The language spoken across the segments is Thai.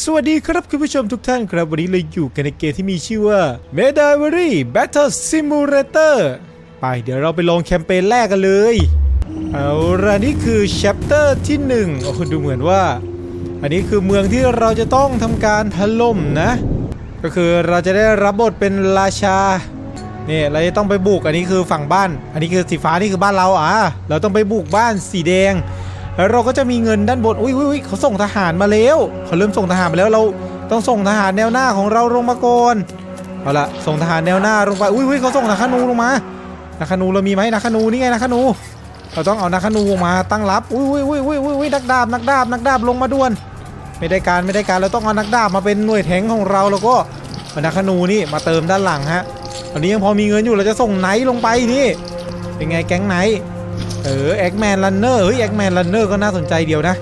สวัสดีครับคุณผู้ชมทุกท่านครับ วันนี้เราอยู่กันในเกมที่มีชื่อว่า m e d a v a r y Battle Simulator ไปเดี๋ยวเราไปลองแคมเปญแรกกันเลย เอาละนี่คือ chapter ที่1โอ้ดูเหมือนว่า อันนี้คือเมืองที่เราจะต้องทำการถล่มนะ ก็คือเราจะได้รับบทเป็นราชานี่เราจะต้องไปบุกอันนี้คือฝั่งบ้าน อันนี้คือสีฟ้านี่คือบ้านเราอะเราต้องไปบุกบ้านสีแดง แล้วเราก็จะมีเงินด้านบนอุ้ยอุ้ยเขาส่งทหารมาแล้วเขาเริ่มส่งทหารมาแล้วเราต้องส่งทหารแนวหน้าของเราลงมาก่อนเอาละส่งทหารแนวหน้าลงไปอุ้ยอุ้ยเขาส่งนักขนูลงมานักขนูเรามีไหมนักขนูนี่ไงนักขนูเราต้องเอานักขนูมาตั้งรับอุ้ยอุ้ยอุ้ยอุ้ยอุ้ยนักดาบนักดาบนักดาบลงมาด่วน ไม่ได้การไม่ได้การเราต้องเอานักดาบมาเป็นหน่วยแทงของเราแล้วก็เอานักขนูนี่มาเติมด้านหลังฮะตอนนี้ยังพอมีเงินอยู่เราจะส่งไนท์ลงไปนี่เป็นไงแก๊งไนท์ เออแอ็กแมนรันเนอร์เฮ้ยแอ็กแมนรันเนอร์ก็น่าสนใจเดียวนะ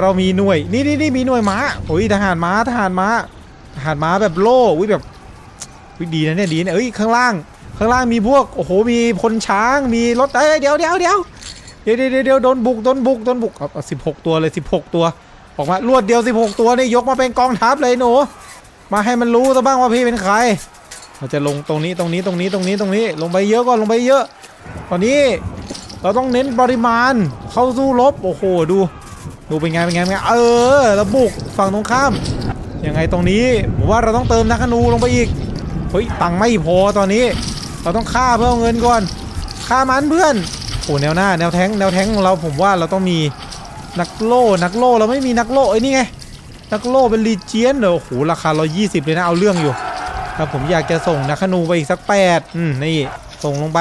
เรามีหน่วย นี่นี่นี่มีหน่วยม้าโอ้ยทหารม้าทหารม้าทหารม้าแบบโล่อุ้ยแบบอุ้ยดีนะเนี่ยดีนะเอ้ยข้างล่าง ข้างล่างมีพวกโอ้โหมีพลช้างมีรถเอ้ยเดี๋ยวเดี๋ยวเดี๋ยวเดี๋ยวเดี๋ยวเดี๋ยวโดนบุกโดนบุกโดนบุกเอาสิบหกตัวเลยสิบหกตัวออกมารวดเดียว16ตัวนี่ยกมาเป็นกองทัพเลยหนูมาให้มันรู้ซะบ้างว่าพี่เป็นใครเราจะลงตรงนี้ตรงนี้ตรงนี้ตรงนี้ตรงนี้ลงไปเยอะก่อนลงไปเยอะ ตอนนี้ เราต้องเน้นปริมาณเข้าสู้รบโอ้โหดู ดูเป็นไงเป็นไงเป็นไงเออแล้วบุกฝั่งตรงข้ามยังไงตรงนี้ผมว่าเราต้องเติมนักธนูลงไปอีกเฮ้ยตังไม่พอตอนนี้ เราต้องฆ่าเพื่อเอาเงินก่อนฆ่ามันเพื่อนโอ้แนวหน้าแนวแทงแนวแทงของเราผมว่าเราต้องมีนักโล่นักโล่เราไม่มีนักโล่เอ้นี่ไงนักโล่เป็นลีเจียนเดี๋ยวโอ้โหราคา 120 เลยนะเอาเรื่องอยู่ถ้าผมอยากจะส่งนักขนูไปอีกสัก8อืมนี่ส่งลงไป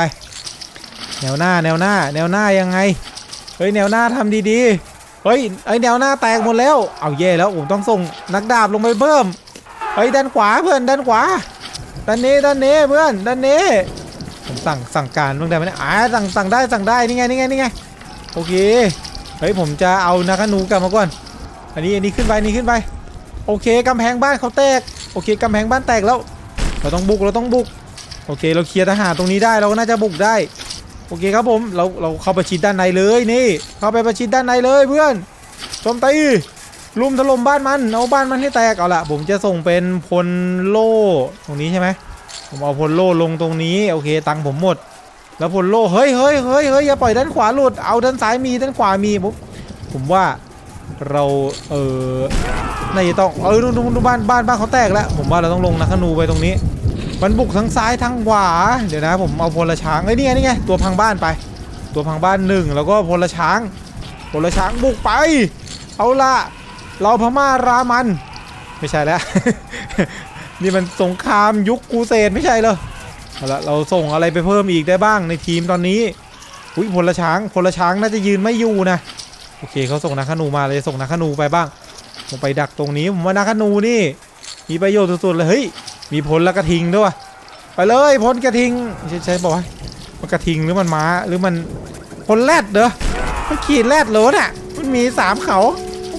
แนวหน้าแนวหน้า แนวหน้ายังไง เฮ้ยแนวหน้าทำดีๆ เฮ้ยไอ้ยแนวหน้าแตกหมดแล้ว เอาแย่แล้วผมต้องส่งนักดาบลงไปเพิ่ม เฮ้ยด้านขวาเพื่อนด้านขวา ด้านนี้ด้านนี้เพื่อนด้านนี้ผมสั่งสั่งการบ้างได้ไหมเนี่ยอ่าสั่งสั่งได้สั่งได้นี่ไงนี่ไงนี่ไงโอเค เฮ้ยผมจะเอานาคานูกลับมาก่อน อันนี้อันนี้ขึ้นไปนี่ขึ้นไป โอเคกำแพงบ้านเขาแตก โอเคกำแพงบ้านแตกแล้ว เราต้องบุกเราต้องบุก โอเคเราเคลียร์ทหารตรงนี้ได้เราก็น่าจะบุกได้ โอเคครับผมเราเราเข้าประชิดด้านในเลยนี่ เข้าไปประชิดด้านในเลยเพื่อนโจมตีลุมถล่มบ้านมันเอาบ้านมันให้แตกเอาละผมจะส่งเป็นพลโล่ตรงนี้ใช่ไหมผมเอาพลโล่ลงตรงนี้โอเคตังค์ผมหมด แล้วพลโล่เฮ้ยเฮ้ยเฮ้ยเฮ้ยอย่าปล่อยด้านขวาหลุดเอาด้านซ้ายมีด้านขวามีผมผมว่าเราเออน่าจะต้องเออดูดูดูบ้านบ้านบ้านเขาแตกแล้ว ผมว่าเราต้องลงนักขนูไปตรงนี้ มันบุกทั้งซ้ายทั้งขวา เดี๋ยวนะผมเอาพลช้างเอ้ยนี่ไงนี่ไงตัวพังบ้านไป ตัวพังบ้านหนึ่งแล้วก็พลช้างพลช้างบุกไป เอาละเราพม่ารามัน ไม่ใช่แล้ว นี่มันสงครามยุคกูเซนไม่ใช่เหรอเอาละเราส่งอะไรไปเพิ่มอีกได้บ้างในทีมตอนนี้อุ้ยพลช้างพลช้างน่าจะยืนไม่อยู่นะโอเคเขาส่งนักขนูมาเลยส่งนักขนูไปบ้างผมไปดักตรงนี้ผมว่านักขนูนี่ มีประโยชน์สุดๆเลยเฮ้ยมีพลและกระทิงด้วยไปเลยพลกระทิงใช่ใช่บอกว่ามันกระทิงหรือมันม้าหรือมันพลแรดเด้อมันขี่แรดเหรอน่ะมันมีสามเขา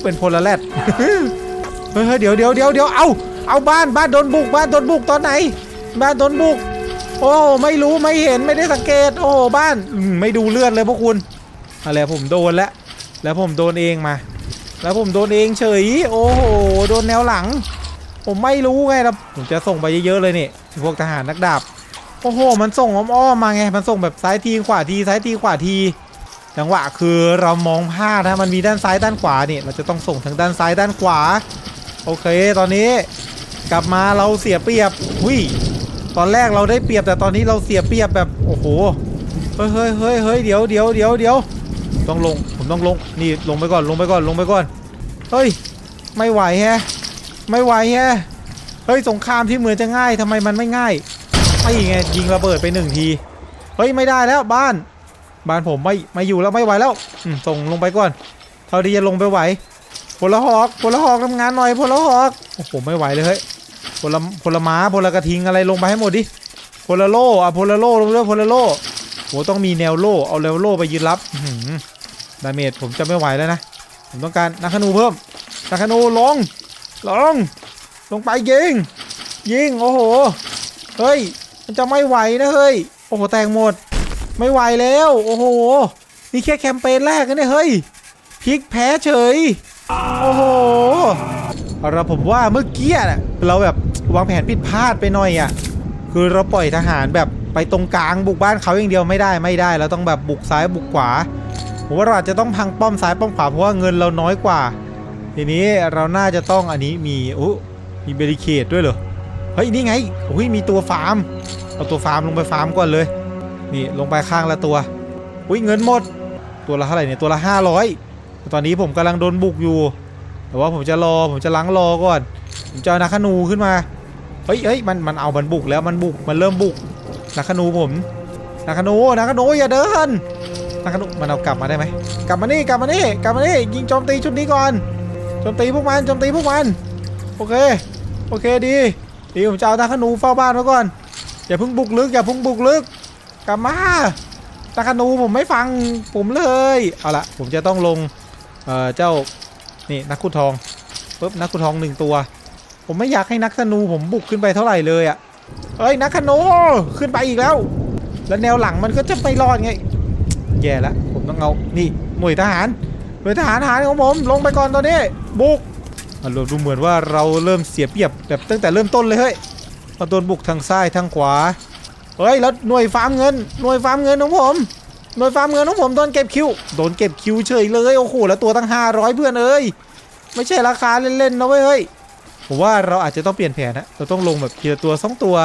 เป็นพลแรดเฮ้ยเดี๋ยวเดี๋ยวเดี๋ยวเดี๋ยวเอาเอาบ้านบ้านโดนบุกบ้านโดนบุกตอนไหน บ้านโดนบุก โอ้ไม่รู้ไม่เห็นไม่ได้สังเกต โอ้บ้านไม่ดูเลือดเลยพวกคุณอะไรผมโดนแล้วแล้วผมโดนเองมา แล้วผมโดนเองเฉย โอ้โหโดนแนวหลัง ผมไม่รู้ไงแล้วผมจะส่งไปเยอะๆเลยนี่พวกทหารนักดาบโอ้โห มันส่งอ้อมๆมาไง มันส่งแบบซ้ายทีขวาทีซ้ายทีขวาทีจังหวะคือเรามองพลาดนะมันมีด้านซ้ายด้านขวาเนี่ยเราจะต้องส่งทั้งด้านซ้ายด้านขวา โอเค ตอนนี้กลับมาเราเสียเปรียบหุยตอนแรกเราได้เปรียบแต่ตอนนี้เราเสียเปรียบแบบโอ้โหเฮ้ยเฮ้ยเฮ้ยเฮ้ยเดี๋ยวเดี๋ยวเดี๋ยวเดี๋ยวต้องลงผมต้องลงนี่ลงไปก่อนลงไปก่อนลงไปก่อนเฮ้ยไม่ไหวแฮะ ไม่ไหวแฮะเฮ้ยสงครามที่เหมือนจะง่ายทำไมมันไม่ง่ายไอ้ไงยิงระเบิดไปหนึ่งทีเฮ้ยไม่ได้แล้วบ้าน บ้านผมไม่ไม่อยู่แล้วไม่ไหวแล้วส่งลงไปก่อนเท่าที่จะลงไปไหวพลหอกพลหอกทำงานหน่อยพลหอกโอ้โหไม่ไหวเลยเฮ้ยพลพลม้าพลกระทิงอะไรลงไปให้หมดดิพลโล่อะพลโล่ลงเรื่อยพลโล่โหต้องมีแนวโล่เอาแนวโล่ไปยืนรับดาเมจผมจะไม่ไหวแล้วนะผมต้องการนักขนูเพิ่มนักขนูลง ลง ลงไปยิง ยิง โอ้โห เฮ้ย มันจะไม่ไหวนะเฮ้ย โอ้โห แตกหมด ไม่ไหวแล้ว โอ้โห นี่แค่แคมเปญแรกนะเนี่ยเฮ้ย พลิกแพ้เฉย โอ้โหเอาผมว่าเมื่อกี้น่ะเราแบบวางแผนผิดพลาดไปหน่อยอะ คือเราปล่อยทหารแบบไปตรงกลางบุกบ้านเขาอย่างเดียวไม่ได้ไม่ได้ เราต้องแบบบุกซ้ายบุกขวาผมว่าเราจะต้องพังป้อมซ้ายป้อมขวาเพราะว่าเงินเราน้อยกว่า ทีนี้เราน่าจะต้องอันนี้มีโอ้มีเบริเคดด้วยเหรอ เฮ้ย นี่ไงโอ้ยมีตัวฟาร์ม เอาตัวฟาร์มลงไปฟาร์มก่อนเลย นี่ลงไปข้างละตัว อุ้ยเงินหมด ตัวละเท่าไหร่เนี่ยตัวละ 500 ตอนนี้ผมกำลังโดนบุกอยู่ แต่ว่าผมจะรอผมจะล้างรอก่อน ผมจะเอานักขนูขึ้นมา เฮ้ยเฮ้ยมันมันเอามันบุกแล้วมันบุกมันเริ่มบุกนักขนูผมนักขนูนักขนูอย่าเดินนักขนูมันเอากลับมาได้ไหมกลับมานี่กลับมานี่กลับมานี่ยิงโจมตีชุดนี้ก่อน โจมตีพวกมันโจมตีพวกมัน โอเค โอเคดี ดีผมจะเอานักขนูเฝ้าบ้านไว้ก่อน อย่าเพิ่งบุกลึก อย่าเพิ่งบุกลึก กลับมานักขนูผมไม่ฟังผมเลย เอาละผมจะต้องลง เอ่อ เจ้า นี่นักขุดทองปุ๊บนักขุดทองหนึ่งตัว ผมไม่อยากให้นักธนูผมบุกขึ้นไปเท่าไหร่เลยอะ่ะเอ้ยนักธนูขึ้นไปอีกแล้ว แล้วแนวหลังมันก็จะไม่รอดไง แย่แล้วผมต้องเอา นี่หน่วยทหาร หน่วยทหารทหารของผมลงไปก่อนตอนนี้บุกอะเราดูเหมือนว่าเราเริ่มเสียเปรียบแบบตั้งแต่เริ่มต้นเลยเฮ้ยมาโดนบุกทางซ้ายทางขวาเฮ้ยแล้วหน่วยฟาร์มเงินหน่วยฟาร์มเงินของผมหน่วยฟาร์มเงินของผมโดนเก็บคิวโดนเก็บคิวเฉยเลยโอ้โหแล้วตัวตั้ง 500 เพื่อนเอ้ยไม่ใช่ราคาเล่นๆนะเว้ยเฮ้ยผมว่าเราอาจจะต้องเปลี่ยนแผนนะเราต้องลงแบบทีละตัวสองตัว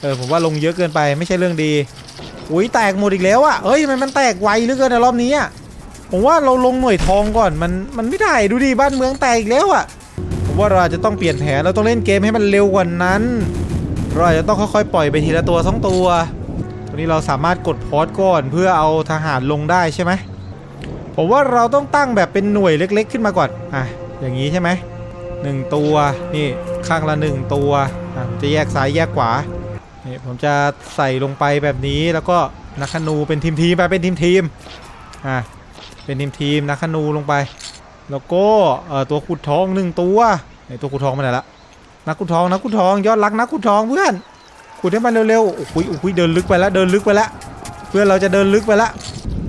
เออผมว่าลงเยอะเกินไปไม่ใช่เรื่องดีอุ้ยแตกหมดอีกแล้วอะเฮ้ยทำไมมันแตกไวเหลือเกินในรอบนี้อะ ผมว่าเราลงหน่วยทองก่อนมันมันไม่ได้ดูดิบ้านเมืองแตกอีกแล้วอะผมว่าเราอาจจะต้องเปลี่ยนแผนเราต้องเล่นเกมให้มันเร็วกว่านั้น เราอาจจะต้องค่อยๆปล่อยไปทีละตัวสองตัว ตรงนี้เราสามารถกดพอสก่อนเพื่อเอาทหารลงได้ใช่ไหมผมว่าเราต้องตั้งแบบเป็นหน่วยเล็ก ๆ ขึ้นมาก่อนอะอย่างนี้ใช่ไหมหนึ่งตัวนี่ข้างละหนึ่งตัวอะจะแยกซ้ายแยกขวานี่ผมจะใส่ลงไปแบบนี้แล้วก็นักขนูเป็นทีมทีมๆไปเป็นทีมทีมๆอะ เป็นทีมทีมๆนักขนูลงไป แล้วก็เออตัวขุดทองหนึ่งตัวไอตัวขุดทองมันไหนละนักขุดทองนักขุดทองยอดรักนักขุดทองเพื่อนขุดให้มันเร็วๆโอ้โหโอ้โหเดินลึกไปแล้วเดินลึกไปแล้วเพื่อนเราจะเดินลึกไปแล้ว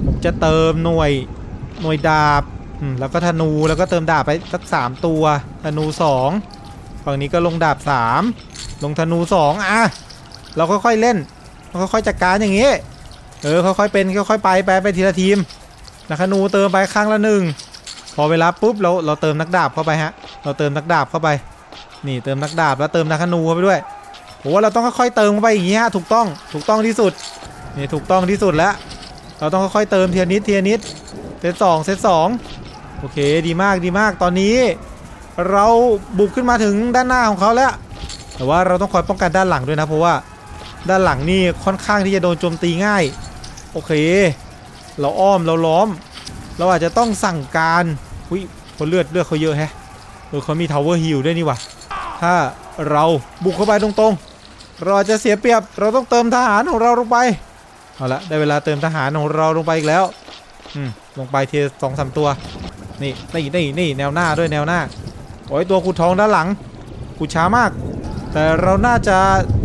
ผมจะเติมหน่วยหน่วยดาบแล้วก็ธนูแล้วก็เติมดาบไปสักสามตัวธนูสองฝั่งนี้ก็ลงดาบสามลงธนูสองอะเราค่อยๆเล่นเราค่อยๆจัดการอย่างงี้เออค่อยๆเป็นค่อยๆไปไปไปทีละทีม นักธนูเติมไปครั้งละหนึ่งพอเวลาปุ๊บเราเราเติมนักดาบเข้าไปฮะ เราเติมนักดาบเข้าไป นี่เติมนักดาบแล้วเติมนักธนูเข้าไปด้วยผมว่าเราต้องค่อยๆเติมเข้าไปอย่างงี้ฮะถูกต้องถูกต้องที่สุดนี่ถูกต้องที่สุดแล้ว เราต้องค่อยๆเติมเทีละนิดเทีละนิดเซตสองเซตสองโอเคดีมากดีมากตอนนี้ เราบุกขึ้นมาถึงด้านหน้าของเขาแล้ว แต่ว่าเราต้องคอยป้องกันด้านหลังด้วยนะเพราะว่าด้านหลังนี่ค่อนข้างที่จะโดนโจมตีง่าย โอเค เราอ้อมเราล้อม เราอาจจะต้องสั่งการอุ้ยคนเลือดเลือดเขาเยอะแฮะเออเขามีทาวเวอร์ฮิลด้วยนี่ว่ะถ้าเราบุกเข้าไปตรงๆ เราอาจจะเสียเปรียบเราต้องเติมทหารของเราลงไปเอาละได้เวลาเติมทหารของเราลงไปอีกแล้วอืมลงไปเทสองสามตัวนี่นี่นี่นี่แนวหน้าด้วยแนวหน้าโอ้ยตัวขุดทองด้านหลังขุดช้ามาก แต่เราน่าจะ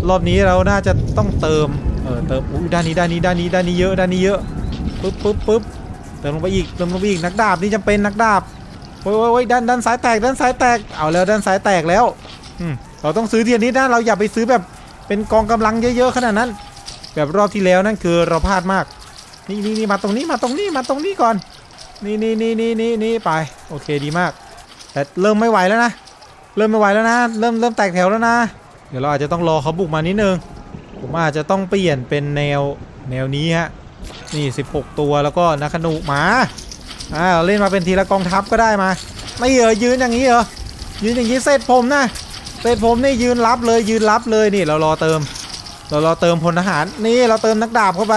รอบนี้เราน่าจะต้องเติมเออเติมอุ้ยด้านนี้ด้านนี้ด้านนี้ด้านนี้เยอะด้านนี้เยอะ ปึ๊บปึ๊บปึ๊บเติมลงไปอีกเติมลงไปอีกนักดาบนี่จำเป็นนักดาบโอ้ยโอ้ยอยด้านด้านซ้ายแตกด้านซ้ายแตกเอาแล้วด้านซ้ายแตกแล้วเราต้องซื้อทีละนิดนะเราอย่าไปซื้อแบบเป็นกองกำลังเยอะๆขนาดนั้น แบบรอบที่แล้วนั่นคือเราพลาดมาก นี่นี่นี่มาตรงนี้มาตรงนี้มาตรงนี้ก่อน นี่นี่นี่นี่นี่นี่ไป โอเคดีมาก แต่เริ่มไม่ไหวแล้วนะ เริ่มไม่ไหวแล้วนะ เริ่มเริ่มแตกแถวแล้วนะ เดี๋ยวเราอาจจะต้องรอเขาบุกมานิดนึงผมอาจจะต้องเปลี่ยนเป็นแนวแนวนี้ฮะ นี่ 16 ตัวแล้วก็นักขนุหมาอ่าเราเล่นมาเป็นทีละกองทัพก็ได้มา ไม่เหรอยืนอย่างนี้เหรอยืนอย่างนี้เสร็จผมนะเสร็จผมนี่ยืนรับเลยยืนรับเลยนี่เรารอเติม เรารอเติมพลทหารนี่เราเติมนักดาบเข้าไป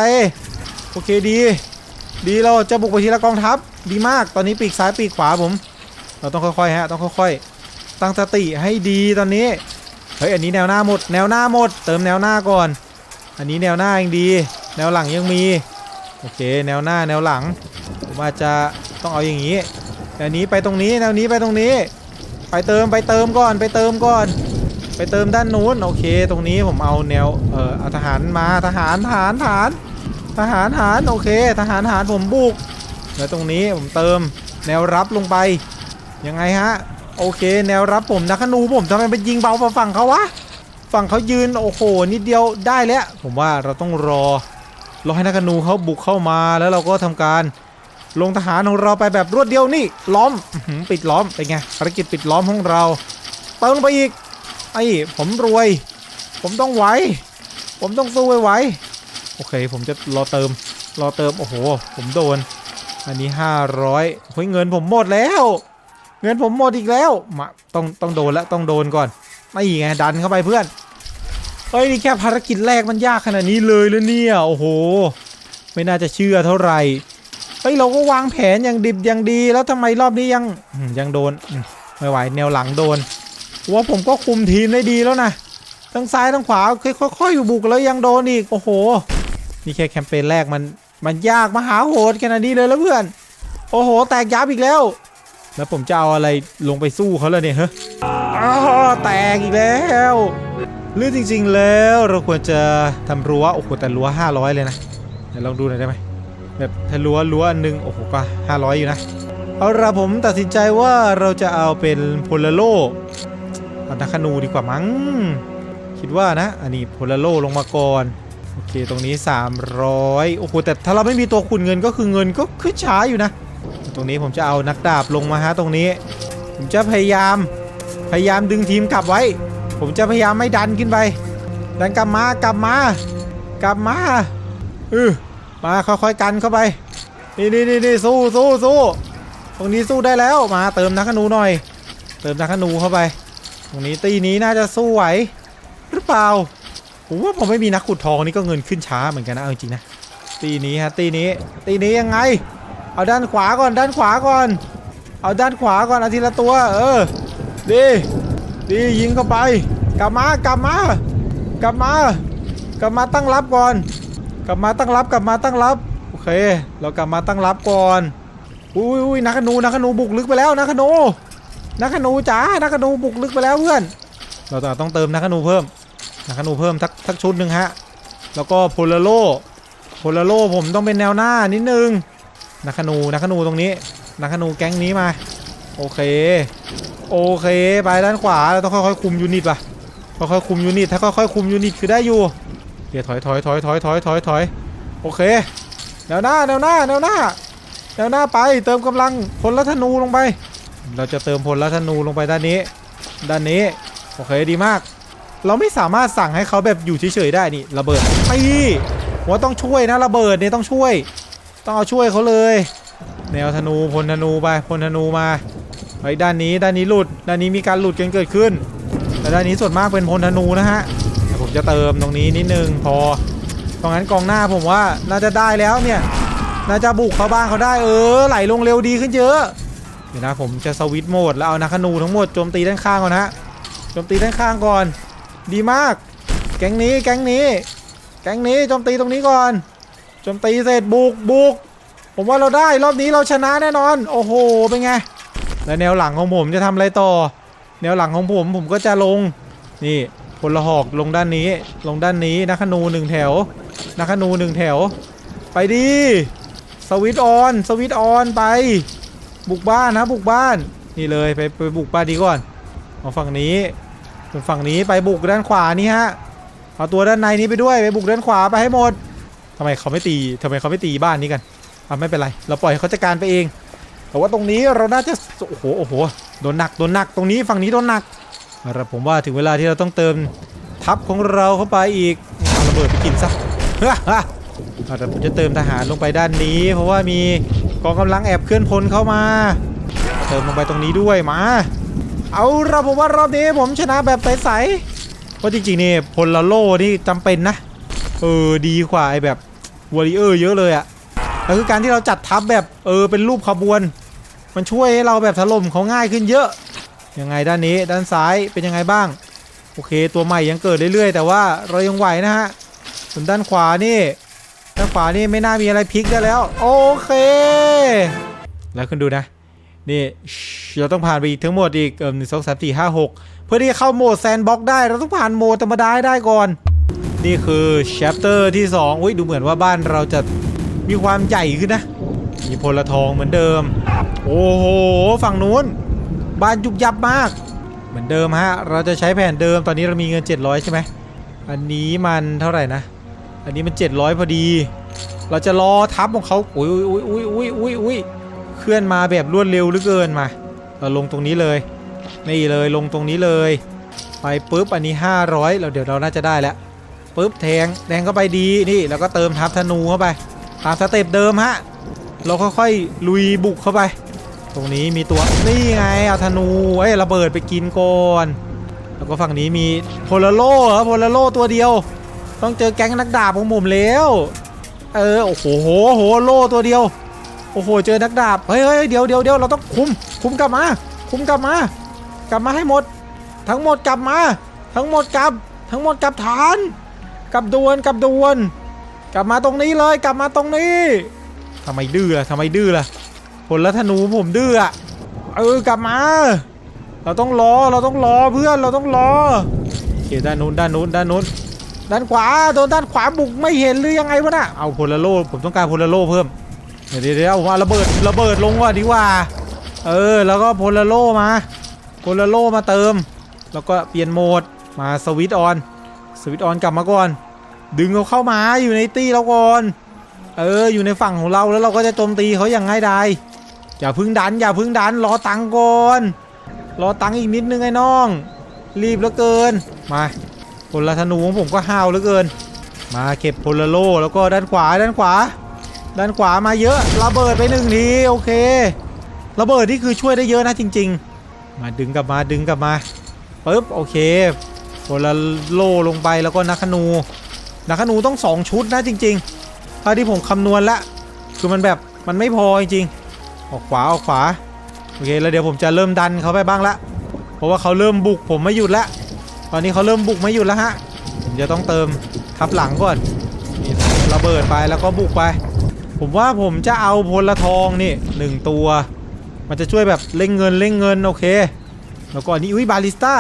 โอเคดี ดีเราจะบุกไปทีละกองทัพดีมากตอนนี้ปีกซ้ายปีกขวาผม เราต้องค่อยๆฮะต้องค่อยๆ ตั้งสติให้ดีตอนนี้เฮ้ยอันนี้แนวหน้าหมด แนวหน้าหมด เติมแนวหน้าก่อน อันนี้แนวหน้ายังดี แนวหลังยังมี โอเค แนวหน้าแนวหลังผมอาจจะต้องเอาอย่างนี้แนวนี้ไปตรงนี้แนวนี้ไปตรงนี้ ไปเติมไปเติมก่อนไปเติมก่อน ไปเติมด้านนู้นโอเค ตรงนี้ผมเอาแนวเอ่อเอาทหารมาทหารทหารทหารทหารทหารโอเค ทหารทหารผมบุกแล้วตรงนี้ผมเติมแนวรับลงไปยังไงฮะโอเค แนวรับผมนะขนูผมทำไมเป็นยิงเบากว่าฝั่งเขาวะฝั่งเขายืนโอ้โหนิดเดียวได้แล้ว ผมว่าเราต้องรอ รอให้นักขนูเขาบุกเข้ามาแล้วเราก็ทำการลงทหารของเราไปแบบรวดเดียวนี่ล้อมปิดล้อมเป็นไงภารกิจปิดล้อมของเราเติมไปอีกไอ้ผมรวย ผมต้องไหวผมต้องสู้ไหวโอเค ผมจะรอเติมรอเติมโอ้โห ผมโดน อันนี้ 500เฮ้ยเงินผมหมดแล้ว เงินผมหมดอีกแล้วมาต้องต้องโดนแล้วต้องโดนก่อนไม่ไงดันเข้าไปเพื่อน ฮ้ยนี่แค่ภารกิจแรกมันยากขนาดนี้เลยแล้วเนี่ย โอ้โห ไม่น่าจะเชื่อเท่าไหร่เฮ้ยเราก็วางแผนอย่างดิบอย่างดีแล้วทำไมรอบนี้ยังยังโดนไม่ไหวแนวหลังโดนว่าผมก็คุมทีมได้ดีแล้วนะทั้งซ้ายทั้งขวาค่อยๆอยู่บุกแล้วยังโดนอีกโอ้โหนี่แค่แคมเปญแรกมันมันยากมหาโหดขนาดนี้เลยแล้วเพื่อน โอ้โห แตกยับอีกแล้ว แล้วผมจะเอาอะไรลงไปสู้เขาแล้วเนี่ยเฮ้อแตกอีกแล้ว หรือจริง ๆ แล้วเราควรจะทำรั้วโอ้โหแต่รั้ว500 เลยนะเดี๋ยวลองดูหน่อยได้ไหมแบบถ้ารั้วรั้วอันหนึงโอ้โหก็500 อยู่นะเอาละผมตัดสินใจว่าเราจะเอาเป็นโพลาโลเอานักขนูดีกว่ามั้งคิดว่านะ อันนี้โพลาโลลงมาก่อนโอเคตรงนี้ 300 โอ้โหแต่ถ้าเราไม่มีตัวขุนเงินก็คือเงินก็ขึ้นช้าอยู่นะ ตรงนี้ผมจะเอานักดาบลงมาฮะตรงนี้ ผมจะพยายามพยายามดึงทีมกลับไว้ ผมจะพยายามไม่ดันขึ้นไป ดันกลับมากลับมากลับมาเออมาค่อยๆกันเข้าไป นี่นี่นี่นี่สู้สู้สู้ตรงนี้สู้ได้แล้วมาเติมนักขนูหน่อย เติมนักขนูเข้าไป ตรงนี้ตีนี้น่าจะสู้ไหวหรือเปล่าผมว่าผมไม่มีนักขุดทองนี่ก็เงินขึ้นช้าเหมือนกันนะเอาจริงนะตีนี้ฮะตีนี้ตีนี้ยังไง เอาด้านขวาก่อนด้านขวาก่อน เอาด้านขวาก่อนเอาทีละตัว เออดี ดียิงเข้าไป กลับมากลับมากลับมากลับมาตั้งรับก่อน กลับมาตั้งรับกลับมาตั้งรับโอเค เรากลับมาตั้งรับก่อนอุ้ยอุ้ยนักขนูนักขนูบุกลึกไปแล้วนักขนูนักขนูจ๋านักขนูบุกลึกไปแล้วเพื่อน เราต้องเติมนักขนูเพิ่มนักขนูเพิ่มทักทักชุดหนึ่งฮะแล้วก็โพลาโลโพลาโลผมต้องเป็นแนวหน้านิดนึงนักขนูนักขนูตรงนี้นักขนูแก๊งนี้มา โอเค โอเคไปด้านขวาเราต้องค่อยๆคุมยูนิตป่ะค่อยๆคุมยูนิตถ้าค่อยๆคุมยูนิตคือได้อยู่เดี๋ยวถอยถอยถอยถอยถอยถอยถอยโอเคแนวหน้าแนวหน้าแนวหน้าแนวหน้าไปเติมกำลังพลธนูลงไป เราจะเติมพลธนูลงไปด้านนี้ ด้านนี้โอเคดีมาก เราไม่สามารถสั่งให้เขาแบบอยู่เฉยๆได้นี่ระเบิดไอ้ว่าต้องช่วยนะระเบิดเนี่ยต้องช่วย ต้องเอาช่วยเขาเลย แนวธนูพลธนูไปพลธนูมา ฮ้ยด้านนี้ด้านนี้หลุดด้านนี้มีการหลุดกันเกิดขึ้นแต่ด้านนี้ส่วนมากเป็นพลธนูนะฮะเดี๋ยวผมจะเติมตรงนี้นิดนึงพอตรงนั้นกองหน้าผมว่าน่าจะได้แล้วเนี่ยน่าจะบุกเขาบ้านเขาได้เออ ไหลลงเร็วดีขึ้นเยอะเดี๋ยวนะผมจะสวิตช์โหมดแล้วเอานักขนูทั้งหมดโจมตีด้านข้างก่อนนะโจมตีด้านข้างก่อน ดีมาก แก๊งนี้แก๊งนี้แก๊งนี้โจมตีตรงนี้ก่อนโจมตีเสร็จบุกบุกผมว่าเราได้รอบนี้เราชนะแน่นอน โอ้โหเป็นไง แล้วแนวหลังของผมจะทำอะไรต่อ แนวหลังของผมผมก็จะลง นี่พลหอกลงด้านนี้ ลงด้านนี้นักขนูหนึ่งแถวนักขนูหนึ่งแถว ไปดิสวิตออน สวิตออนไป บุกบ้านนะบุกบ้าน นี่เลยไปไปบุกบ้านดีก่อนเอาฝั่งนี้ส่วนฝั่งนี้ไปบุกด้านขวานี่ฮะเอาตัวด้านในนี้ไปด้วยไปบุกด้านขวาไปให้หมดทำไมเขาไม่ตีทำไมเขาไม่ตีบ้านนี้กันอะไม่เป็นไร เราปล่อยให้เขาจัดการไปเอง แต่ว่าตรงนี้เราน่าจะโอ้โหโอ้โหโดนหนักโดนหนักตรงนี้ฝั่งนี้โดนหนักเอาละผมว่าถึงเวลาที่เราต้องเติมทัพของเราเข้าไปอีกระเบิดไปกินซะเอาแต่ผมจะเติมทหารลงไปด้านนี้ เพราะว่ามีกองกำลังแอบเคลื่อนพลเข้ามา เติมลงไปตรงนี้ด้วยมา เอาละผมว่ารอบนี้ผมชนะแบบใสๆเพราะจริงๆนี่พลละโล่นี่จำเป็นนะเออดีกว่าไอแบบวอริเออร์เยอะเลยอะ่ะแล้วคือการที่เราจัดทัพแบบเออเป็นรูปขบวน มันช่วยให้เราแบบถล่มเขาง่ายขึ้นเยอะยังไงด้านนี้ด้านซ้ายเป็นยังไงบ้าง โอเค ตัวใหม่ยังเกิดเรื่อยๆ แต่ว่าเรายังไหวนะฮะส่วนด้านขวานี่ ด้านขวานี่ไม่น่ามีอะไรพลิกได้แล้ว โอเค แล้วคุณดูนะ นี่เราต้องผ่านไปอีกทั้งหมดอีกเอ่อหนึ่งสองสามสี่ห้าหกเพื่อที่จะเข้าโหมดแซนบ็อกได้เราต้องผ่านโหมดธรรมดาให้ได้ก่อน นี่คือแชปเตอร์ที่2อุ้ยดูเหมือนว่าบ้านเราจะมีความใหญ่ขึ้นนะ มีพลทองเหมือนเดิม โอ้โห ฝั่งนู้น บ้านยุบยับมาก เหมือนเดิมฮะ เราจะใช้แผนเดิม ตอนนี้เรามีเงิน 700 ใช่ไหม อันนี้มันเท่าไหร่นะ อันนี้มัน 700 พอดี เราจะรอทับของเขาอุ้ยอุ้ยอุ้ยอุ้ยอุ้ยอุ้ยเคลื่อนมาแบบรวดเร็วเหลือเกินมา เราลงตรงนี้เลย นี่เลยลงตรงนี้เลย ไปปุ๊บอันนี้ 500 เราเดี๋ยวเราน่าจะได้แล้วปุ๊บแทงแทงเข้าไปดีนี่ แล้วก็เติมทับธนูเข้าไป ตามสเต็ปเดิมฮะ เราค่อยๆลุยบุกเข้าไป ตรงนี้มีตัวนี่ไงเอาธนูเอ้ยระเบิดไปกินก่อนแล้วก็ฝั่งนี้มีโพลาโลเหรอโพลาโลตัวเดียว ต้องเจอแก๊งนักดาบของผมแล้วเออโอ้โหโหโหโลตัวเดียวโอ้โหเจอนักดาบเฮ้ยเฮ้ยเดี๋ยวเดี๋ยวเดี๋ยวเราต้องคุมคุมกลับมา คุมกลับมา กลับมาให้หมด ทั้งหมดกลับมา ทั้งหมดกลับ ทั้งหมดกลับฐานกลับดวนกลับดวน กลับมาตรงนี้เลยกลับมาตรงนี้ ทำไมดื้อล่ะทำไมดื้อล่ะผลละธนูผมดื้ออะเออกลับมา เราต้องรอเราต้องรอเพื่อนเราต้องรอโอเคด้านนู้นด้านนู้นด้านนู้นด้านขวาโดนด้านขวาบุกไม่เห็นหรือยังไงวะน่ะเอาพลาโลผมต้องการพลาโลเพิ่มเดี๋ยวเดี๋ยวเดี๋ยวผมเอาระเบิดระเบิดลงก่อนดีกว่า เออแล้วก็พลาโลมาพลาโลมาเติม แล้วก็เปลี่ยนโหมดมาสวิตออนสวิตออนกลับมาก่อน ดึงเขาเข้ามาอยู่ในตีเราก่อน เอออยู่ในฝั่งของเราแล้วเราก็จะโจมตีเขาอย่างง่ายดายอย่าพึ่งดัน อย่าพึ่งดันรอตังก่อนรอตังอีกนิดนึงไอ้น้อง รีบเหลือเกินมาพลธนูของผมก็ห้าวเหลือเกิน มาเก็บพลโลแล้วก็ด้านขวาด้านขวา ด้านขวามาเยอะระเบิดไปหนึ่งทีโอเคระเบิดนี่คือช่วยได้เยอะนะจริง ๆ มาดึงกลับมาดึงกลับมาปึ๊บโอเคพลโลลงไปแล้วก็นักขนูนักขนูต้องสองชุดนะจริง ๆ ท่าที่ผมคำนวณแล้วคือมันแบบมันไม่พอจริงๆออกขวาออกขวาโอเคแล้วเดี๋ยวผมจะเริ่มดันเขาไปบ้างละเพราะว่าเขาเริ่มบุกผมไม่หยุดละตอนนี้เขาเริ่มบุกไม่หยุดแล้วฮะผมจะต้องเติมทับหลังก่อนนี่ระเบิดไปแล้วก็บุกไป ผมว่าผมจะเอาพลทองนี่หนึ่งตัว มันจะช่วยแบบเล่งเงินเล่งเงินโอเค แล้วก็อันนี้อุ้ยบาลิสต้า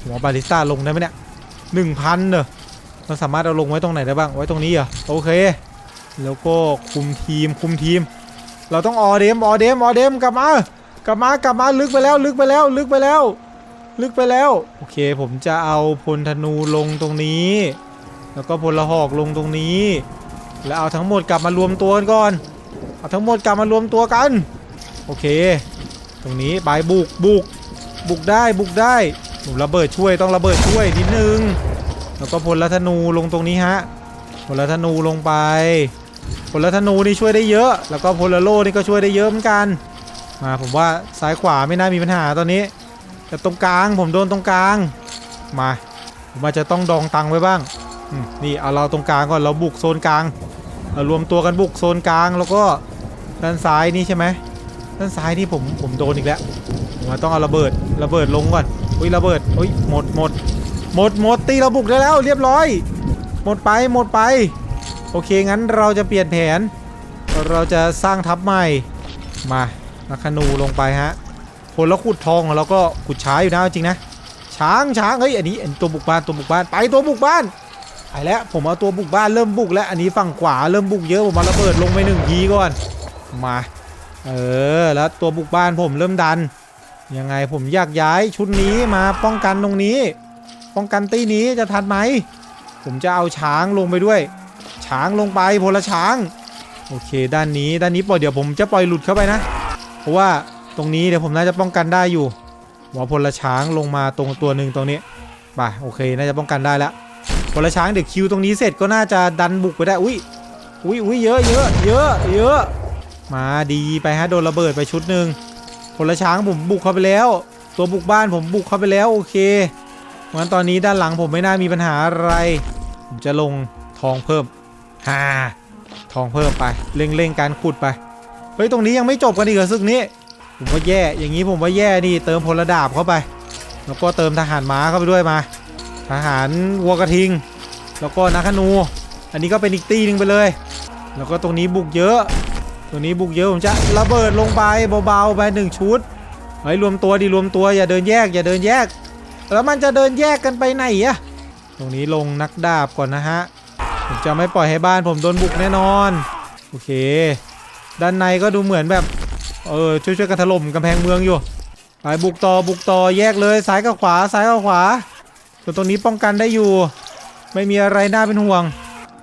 ผมเอาบาลิสต้าลงได้ไหมเนี่ยหนึ่งพันเนอะมันสามารถเอาลงไว้ตรงไหนได้บ้างไว้ตรงนี้เหรอโอเค แล้วก็คุมทีมคุมทีม เราต้องออเดมออเดมออเดมกลับมากลับมากลับมาลึกไปแล้วลึกไปแล้วลึกไปแล้ว ลึกไปแล้ว โอเคผมจะเอาพลธนูลงตรงนี้ แล้วก็พลหอกลงตรงนี้ แล้วเอาทั้งหมดกลับมารวมตัวกันก่อน เอาทั้งหมดกลับมารวมตัวกัน โอเค ตรงนี้ไปบุกบุกบุกได้บุกได้ผมระเบิดช่วยต้องระเบิดช่วยนิดนึง แล้วก็พลธนูลงตรงนี้ฮะพลธนูลงไป พลธนูนี่ช่วยได้เยอะ แล้วก็พลโลนี่ก็ช่วยได้เยอะเหมือนกันมาผมว่าซ้ายขวาไม่น่ามีปัญหาตอนนี้ แต่ตรงกลางผมโดนตรงกลางมาผมอาจจะต้องดองตังไว้บ้างนี่เอาเราตรงกลางก่อนเราบุกโซนกลางเรารวมตัวกันบุกโซนกลางแล้วก็ด้านซ้ายนี่ใช่ไหมด้านซ้ายนี่ผมผมโดนอีกแล้วผมาต้องเอาระเบิดระเบิดลงก่อนอุ้ยระเบิดอุ้ยหมดหมดหมดหมดตีเราบุกได้แล้วเรียบร้อย หมดไปหมดไป โอเค งั้นเราจะเปลี่ยนแผน เราจะสร้างทัพใหม่ มานักขนูลงไปฮะผลแล้วขุดทองของเราก็ขุดช้าอยู่นะจริงนะ ช้างช้างเฮ้ยอันนี้อันตัวบุกบ้านตัวบุกบ้านไปตัวบุกบ้านไปแล้วผมเอาตัวบุกบ้านเริ่มบุกแล้วอันนี้ฝั่งขวาเริ่มบุกเยอะผมมาระเบิดลงไปหนึ่งทีก่อนมาเออแล้วตัวบุกบ้านผมเริ่มดันยังไงผมอยากย้ายชุดนี้มาป้องกันตรงนี้ ป้องกันตีนี้จะทันไหมผมจะเอาช้างลงไปด้วย ช้างลงไปพลช้าง โอเค ด้านนี้ด้านนี้ปล่อยเดี๋ยวผมจะปล่อยหลุดเข้าไปนะ เพราะว่าตรงนี้เดี๋ยวผมน่าจะป้องกันได้อยู่หัวพลช้างลงมาตรงตัวหนึ่งตรงนี้ไปโอเค น่าจะป้องกันได้แล้วพลช้างเดี๋ยวคิวตรงนี้เสร็จก็น่าจะดันบุกไปได้อุ้ยอุ้ยอุ้ยเยอะเยอะเยอะเยอะมาดีไปฮะโดนระเบิดไปชุดหนึ่งพลช้างผมบุกเข้าไปแล้ว ตัวบุกบ้านผมบุกเข้าไปแล้วโอเคงั้นตอนนี้ด้านหลังผมไม่น่ามีปัญหาอะไร ผมจะลงทองเพิ่ม ฮ่าทองเพิ่มไปเร่งเร่งการขุดไปเฮ้ยตรงนี้ยังไม่จบกันอีกเหรอซึกนี้ ผมว่าแย่อย่างนี้ผมว่าแย่นี่เติมพลดาบเข้าไป แล้วก็เติมทหารม้าเข้าไปด้วยมา ทหารวัวกระทิง แล้วก็นักขนู อันนี้ก็เป็นอีกตีหนึ่งไปเลย แล้วก็ตรงนี้บุกเยอะ ตรงนี้บุกเยอะผมจะระเบิดลงไปเบาๆไปหนึ่งชุดเฮ้ยรวมตัวดีรวมตัวอย่าเดินแยกอย่าเดินแยก แล้วมันจะเดินแยกกันไปไหนอะตรงนี้ลงนักดาบก่อนนะฮะ ผมจะไม่ปล่อยให้บ้านผมโดนบุกแน่นอน โอเค ด้านในก็ดูเหมือนแบบ เออช่วยๆกันถล่มกำแพงเมืองอยู่ ไปบุกต่อบุกต่อแยกเลยซ้ายกับขวาซ้ายกับขวาส่วนตรงนี้ป้องกันได้อยู่ ไม่มีอะไรน่าเป็นห่วง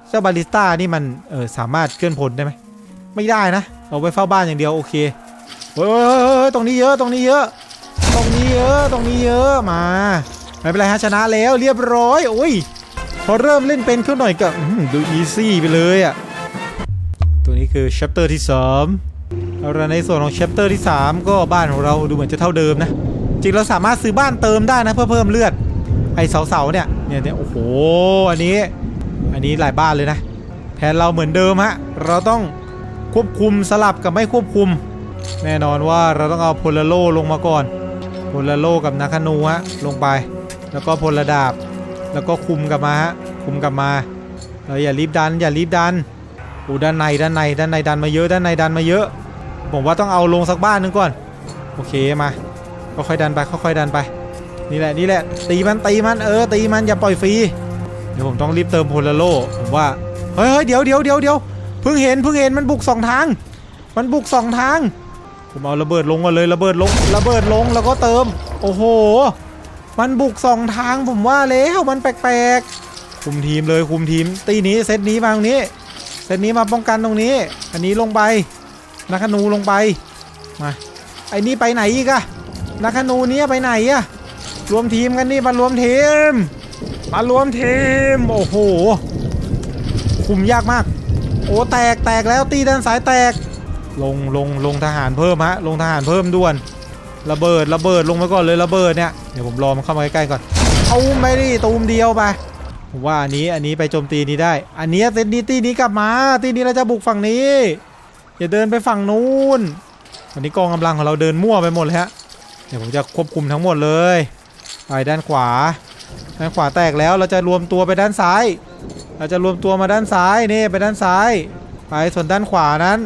เจ้าบาลิสต้านี่มันเออสามารถเคลื่อนพลได้ไหมไม่ได้นะ เอาไว้เฝ้าบ้านอย่างเดียวโอเคเฮ้ยเฮ้ยเฮ้ยเฮ้ยตรงนี้เยอะตรงนี้เยอะ ตรงนี้เยอะตรงนี้เยอะมาไม่เป็นไรฮะชนะแล้วเรียบร้อยโอ้ย พอเริ่มเล่นเป็นขึ้นหน่อยก็ดูอีซี่ไปเลยอะ ตัวนี้คือ chapter ที่3เอาละในส่วนของ chapter ที่ 3 ก็บ้านของเราดูเหมือนจะเท่าเดิมนะ จริงเราสามารถซื้อบ้านเติมได้นะเพื่อเพิ่มเลือด ไอ้เสาๆเนี่ยเนี่ยเนี่ยโอ้โห อันนี้ อันนี้หลายบ้านเลยนะ แผนเราเหมือนเดิมฮะ เราต้องควบคุมสลับกับไม่ควบคุม แน่นอนว่าเราต้องเอาพลโลลงมาก่อนพลโลกับนาคานูฮะลงไป แล้วก็พลดาบ แล้วก็คุมกลับมาฮะคุมกลับมาเอออย่ารีบดันอย่ารีบดันอ้ด้านในด้านในด้านในดันมาเยอะด้านในดันมาเยอะ ผมว่าต้องเอาลงสักบ้านหนึงก่อน โอเคมาค่อยๆดันไปค่อยๆดันไป นี่แหละนี่แหละตีมันตีมันเออตีมันอย่าปล่อยฟรีเดี๋ยวผมต้องรีบเติมพลโลผมว่าเฮ้ยเฮ้ยเดี๋ยวเดี๋ยวเดี๋ยวเดี๋ยวเพิ่งเห็นเพิ่งเห็นมันบุกสองทาง มันบุกสองทางผมเอาระเบิดลงก่อนเลยระเบิดลงระเบิดลงแล้วก็เติม โอ้โห มันบุกสองทางผมว่าแล้วมันแปลกๆ คุมทีมเลยคุมทีม ตีนี้เซตนี้มาตรงนี้ เซตนี้มาป้องกันตรงนี้ อันนี้ลงไปนักขนูลงไป มา ไอ้นี่ไปไหนอีกอะนักขนูเนี้ยไปไหนอะรวมทีมกันนี่มารวมทีม มารวมทีม โอ้โห คุมยากมาก โอ้แตกแตกแล้วตีด้านซ้ายแตก ลงลงลงทหารเพิ่มฮะ ลงทหารเพิ่มด่วน ระเบิดระเบิดลงไปก่อนเลยระเบิดเนี่ยเดี๋ยวผมรอมันเข้ามาใกล้ๆก่อนเอาไปดิตูมเดียวไปผมว่าอันนี้อันนี้ไปโจมตีนี้ได้ อันนี้เซตนี้ตีนี้กลับมาตีนี้เราจะบุกฝั่งนี้อย่าเดินไปฝั่งนู้นอันนี้กองกำลังของเราเดินมั่วไปหมดเลยฮะเดี๋ยวผมจะควบคุมทั้งหมดเลยไปด้านขวา ด้านขวาแตกแล้วเราจะรวมตัวไปด้านซ้าย เราจะรวมตัวมาด้านซ้ายนี่ไปด้านซ้าย ไปส่วนด้านขวานั้น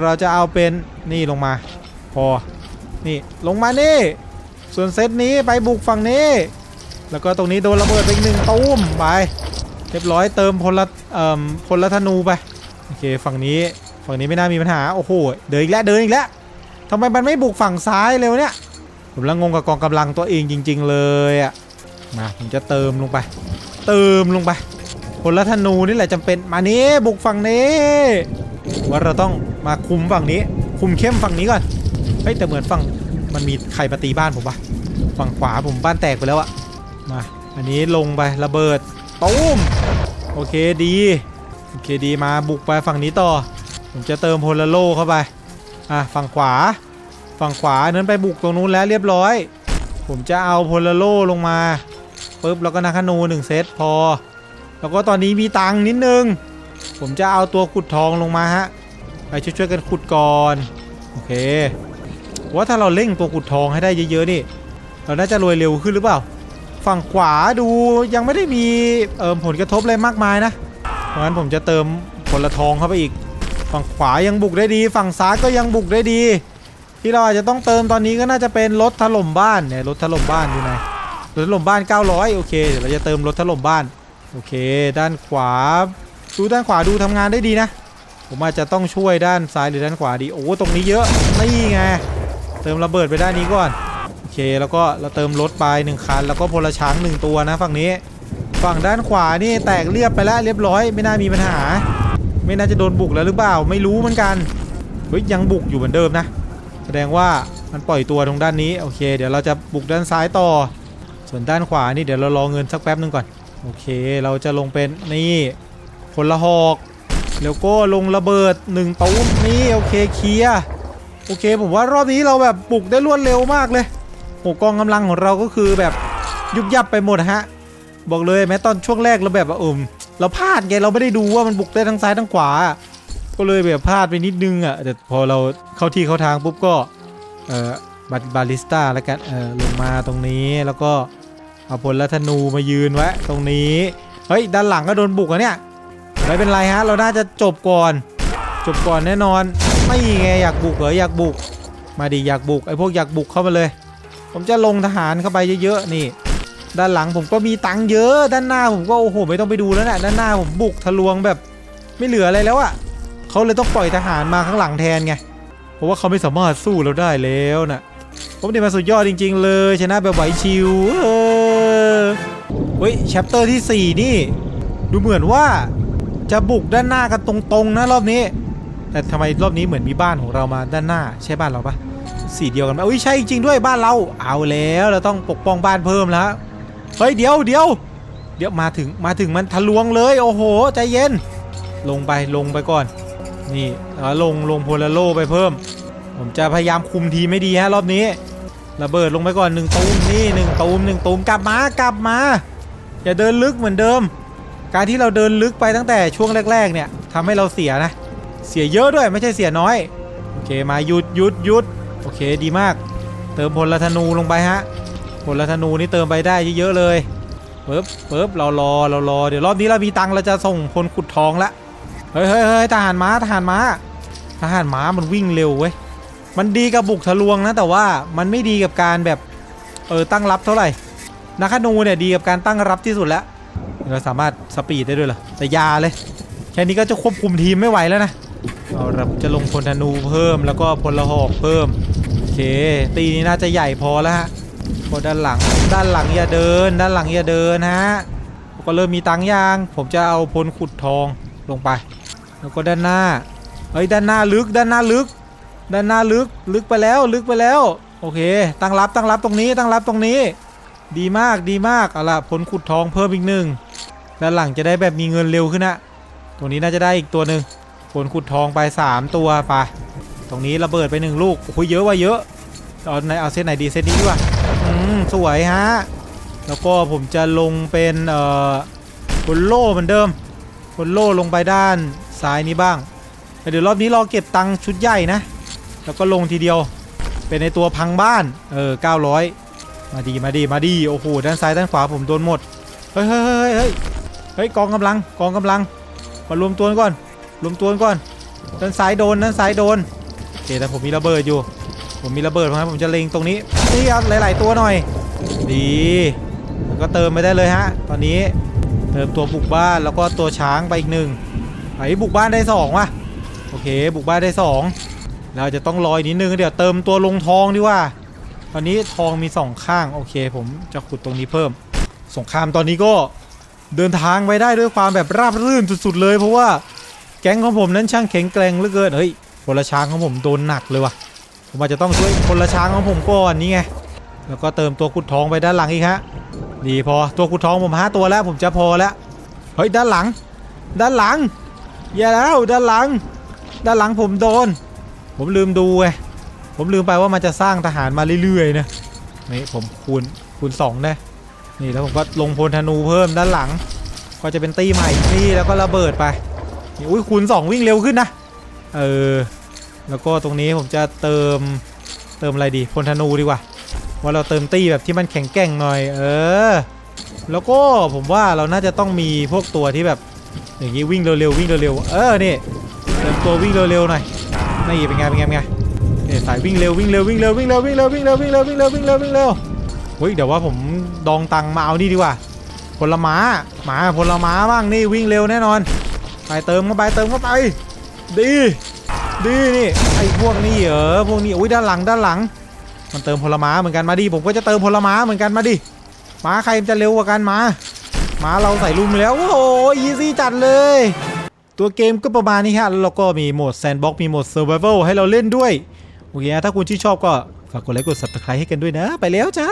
เราจะเอาเป็นนี่ลงมา พอ นี่ลงมานี่ ส่วนเซตนี้ไปบุกฝั่งนี้ แล้วก็ตรงนี้โดนระเบิดไปอีกหนึ่งตูมไปเรียบร้อยเติมพลละเอ่อพลธนูไปโอเคฝั่งนี้ฝั่งนี้ไม่น่ามีปัญหาโอ้โหเดินอีกแล้วเดินอีกแล้วทำไมมันไม่บุกฝั่งซ้ายเร็วเนี่ยผมละงงกับกองกำลังตัวเองจริง ๆ เลยอะมาผมจะเติมลงไป เติมลงไปพลธนูนี่แหละจำเป็นมานี้บุกฝั่งนี้ ว่าเราต้องมาคุมฝั่งนี้ คุมเข้มฝั่งนี้ก่อน เฮ้ยแต่เหมือนฝั่งมันมีใครมาตีบ้านผมปะฝั่งขวาผมบ้านแตกไปแล้วอะมา อันนี้ลงไประเบิดตูมโอเคดีโอเคดีมาบุกไปฝั่งนี้ต่อ ผมจะเติมโพลาโลเข้าไปอะฝั่งขวา ฝั่งขวานั้นไปบุกตรงนู้นแล้วเรียบร้อย ผมจะเอาโพลาโลลงมาปุ๊บแล้วก็นาคานูหนึ่งเซตพอ แล้วก็ตอนนี้มีตังค์นิดนึง ผมจะเอาตัวขุดทองลงมาฮะไปช่วยๆกันขุดก่อน โอเค ว่าถ้าเราเร่งตัวขุดทองให้ได้เยอะๆนี่ เราน่าจะรวยเร็วขึ้นหรือเปล่า ฝั่งขวาดูยังไม่ได้มีเอ่อผลกระทบอะไรมากมายนะ เพราะฉะนั้นผมจะเติมผลละทองเข้าไปอีก ฝั่งขวายังบุกได้ดี ฝั่งซ้ายก็ยังบุกได้ดี ที่เราอาจจะต้องเติมตอนนี้ก็น่าจะเป็นรถถล่มบ้านเนี่ยรถถล่มบ้านอยู่ไหนรถถล่มบ้าน 900 โอเค เดี๋ยวเราจะเติมรถถล่มบ้าน โอเค ด้านขวา ดูด้านขวาดูทำงานได้ดีนะ ผมอาจจะต้องช่วยด้านซ้ายหรือด้านขวาดี โอ้ตรงนี้เยอะนี่ไงเติมระเบิดไปด้านนี้ก่อนโอเคแล้วก็เราเติมรถไปหนึ่งคัน แล้วก็พลช้างหนึ่งตัวนะฝั่งนี้ ฝั่งด้านขวานี่แตกเรียบไปแล้วเรียบร้อย ไม่น่ามีปัญหา ไม่น่าจะโดนบุกแล้วหรือเปล่าไม่รู้เหมือนกันเฮ้ยยังบุกอยู่เหมือนเดิมนะ แสดงว่ามันปล่อยตัวตรงด้านนี้โอเค เดี๋ยวเราจะบุกด้านซ้ายต่อ ส่วนด้านขวานี่เดี๋ยวเรารอเงินสักแป๊บนึงก่อนโอเค เราจะลงเป็นนี่พลหอก แล้วก็ลงระเบิดหนึ่งตูมนี่โอเคเคลียร์โอเคผมว่ารอบนี้เราแบบบุกได้รวดเร็วมากเลยโหกองกำลังของเราก็คือแบบยุบยับไปหมดฮะ บอกเลยแม้ตอนช่วงแรกเราแบบว่าเอมเราพลาดไงเราไม่ได้ดูว่ามันบุกได้ทั้งซ้ายทั้งขวา ก็เลยแบบพลาดไปนิดนึงอะแต่พอเราเข้าที่เข้าทางปุ๊บก็เออบาบาลิสต้าแล้วกันเออลงมาตรงนี้แล้วก็เอาพลธนูมายืนไว้ตรงนี้เฮ้ยด้านหลังก็โดนบุกอะเนี่ย ไม่เป็นไรฮะ เราน่าจะจบก่อน จบก่อนแน่นอน ไม่ไงอยากบุกเหรออยากบุก มาดิอยากบุกไอ้พวกอยากบุกเข้ามาเลย ผมจะลงทหารเข้าไปเยอะๆนี่ ด้านหลังผมก็มีตังค์เยอะ ด้านหน้าผมก็โอ้โหไม่ต้องไปดูแล้วนะด้านหน้าผมบุกทะลวงแบบ ไม่เหลืออะไรแล้วอะ่ะเขาเลยต้องปล่อยทหารมาข้างหลังแทนไงเพราะว่าเขาไม่สามารถสู้เราได้แล้วนะผมนี่มาสุดยอดจริง ๆ เลยชนะแบบไหวชิวเออเฮ้ยแชปเตอร์ที่ 4 นี่ ดูเหมือนว่า จะบุกด้านหน้ากันตรงๆนะรอบนี้ แต่ทำไมรอบนี้เหมือนมีบ้านของเรามาด้านหน้า ใช่บ้านเราปะสีเดียวกันไหมอุ้ยใช่จริงด้วยบ้านเรา เอาแล้วเราต้องปกป้องบ้านเพิ่มแล้วเฮ้ยเดี๋ยวเดี๋ยวเดี๋ยวมาถึงมาถึงมันทะลวงเลย โอ้โหใจเย็น ลงไปลงไปก่อน นี่แล้วลงลงโพลาโลไปเพิ่ม ผมจะพยายามคุมทีไม่ดีฮะรอบนี้ระเบิดลงไปก่อนหนึ่งตูมนี่หนึ่งตูมหนึ่งตูมกลับมากลับมา อย่าเดินลึกเหมือนเดิม การที่เราเดินลึกไปตั้งแต่ช่วงแรก ๆ เนี่ยทำให้เราเสียนะ เสียเยอะด้วยไม่ใช่เสียน้อย โอเคมาหยุดหยุดหยุดโอเคดีมาก เติมพลธนูลงไปฮะพลธนูนี่เติมไปได้เยอะๆเลยปึ๊บปึ๊บเรารอเรารอเดี๋ยวรอบนี้เรามีตังค์เราจะส่งพลขุดทองละเฮ้ยเฮ้ยเฮ้ยทหารม้าทหารม้า ทหารม้ามันวิ่งเร็วเว้ยมันดีกับบุกทะลวงนะแต่ว่ามันไม่ดีกับการแบบเออตั้งรับเท่าไหร่นักขนูเนี่ยดีกับการตั้งรับที่สุดแล้ว เราสามารถสปีดได้ด้วยเหรอแต่ยาเลย แค่นี้ก็จะควบคุมทีมไม่ไหวแล้วนะเอาละจะลงพลธนูเพิ่มแล้วก็พลหอกเพิ่มโอเค ตีนี้น่าจะใหญ่พอแล้วฮะพอด้านหลังด้านหลังอย่าเดิน ด้านหลังอย่าเดินฮะก็เริ่มมีตังยาง ผมจะเอาพลขุดทองลงไป แล้วก็ด้านหน้าเฮ้ยด้านหน้าลึกด้านหน้าลึก ด้านหน้าลึกลึกไปแล้วลึกไปแล้ว โอเค ตั้งรับตั้งรับตรงนี้ตั้งรับตรงนี้ ดีมากดีมากเอาล่ะพลขุดทองเพิ่มอีกหนึ่ง ด้านหลังจะได้แบบมีเงินเร็วขึ้นนะตรงนี้น่าจะได้อีกตัวหนึ่งผลขุดทองไป 3 ตัวไปตรงนี้ระเบิดไปหนึ่งลูกโอ้โหเยอะว่ะเยอะเอาไหนเอาเซตไหนดีเซตนี้ดีกว่าอืมสวยฮะแล้วก็ผมจะลงเป็นเอ่อบนโล่เหมือนเดิมบนโล่ลงไปด้านซ้ายนี้บ้างแต่เดี๋ยวรอบนี้รอเก็บตังค์ชุดใหญ่นะ แล้วก็ลงทีเดียว เป็นในตัวพังบ้านเออ900 มาดีมาดีมาดีโอ้โหด้านซ้ายด้านขวาผมโดนหมดเฮ้ยเฮ้ยเฮ้ย เฮ้ยกองกำลังกองกำลัง มารวมตัวก่อนรวมตัวก่อนด้านซ้ายโดนด้านซ้ายโดนโอเคแต่ผมมีระเบิดอยู่ ผมมีระเบิดเพราะงั้นผมจะเล็งตรงนี้นี่ครับหลาย ๆ ตัวหน่อย ดีแล้วก็เติมไปได้เลยฮะ ตอนนี้เติมตัวบุกบ้านแล้วก็ตัวช้างไปอีกหนึ่งไอ้บุกบ้านได้สองว่ะโอเค บุกบ้านได้สองเราจะต้องรออีกนิดนึงเดี๋ยวเติมตัวลงทองดีกว่า ตอนนี้ทองมีสองข้างโอเค ผมจะขุดตรงนี้เพิ่ม สงครามตอนนี้ก็ เดินทางไปได้ด้วยความแบบราบรื่นสุดๆเลย เพราะว่าแก๊งของผมนั้นช่างแข็งแกร่งเหลือเกินเฮ้ยพลช้างของผมโดนหนักเลยว่ะผมอาจจะต้องช่วยพลช้างของผมก่อนนี่ไงแล้วก็เติมตัวขุดทองไปด้านหลังอีกฮะดีพอตัวขุดทองผมห้าตัวแล้วผมจะพอแล้วเฮ้ยด้านหลัง ด้านหลังอย่าแล้วด้านหลัง ด้านหลังผมโดน ผมลืมดูไงผมลืมไปว่ามันจะสร้างทหารมาเรื่อยๆนะนี่ผมคูณคูณสองได้ นี่แล้วผมก็ลงพลธนูเพิ่มด้านหลัง ก็จะเป็นตีใหม่นี่แล้วก็ระเบิดไปนี่อุ้ยคูณ2วิ่งเร็วขึ้นนะเออแล้วก็ตรงนี้ผมจะเติมเติมอะไรดีพลธนูดีกว่า ว่าเราเติมตีแบบที่มันแข็งแกร่งหน่อย เออ แล้วก็ผมว่าเราน่าจะต้องมีพวกตัวที่แบบอย่างนี้วิ่งเร็วๆวิ่งเร็วๆเออนี่เติมตัววิ่งเร็วๆหน่อยนี่เป็นไงเป็นไงเป็นไงเนี่ยสายวิ่งเร็ววิ่งเร็ววิ่งเร็ววิ่งเร็ววิ่งเร็ววิ่งเร็ววิ่งเร็ววิ่งเร็ววิ่งเร็ววิ่งเร็วเฮ้ยเดี๋ยวว่าผม ดองตังมาเอานี่ดีกว่าผลไม้หมาผลไม้บ้างนี่วิ่งเร็วแน่นอน ไปเติมเข้าไปเติมเข้าไป ดีดีนี่ไอ้พวกนี้เหรอพวกนี้อุ้ยด้านหลังด้านหลัง มันเติมผลไม้เหมือนกันมาดิผมก็จะเติมผลไม้เหมือนกันมาดิหมาใครจะเร็วกว่ากันมาหมาเราใส่ลุมแล้วโอ้โหอีซี่จัดเลยตัวเกมก็ประมาณนี้ฮะแล้วเราก็มีโหมดแซนด์บ็อกมีโหมดเซอร์ไวเวลให้เราเล่นด้วย โอเคถ้าคุณที่นชอบก็ฝากกดไลค์กด subscribe ให้กันด้วยนะ ไปแล้วจ้า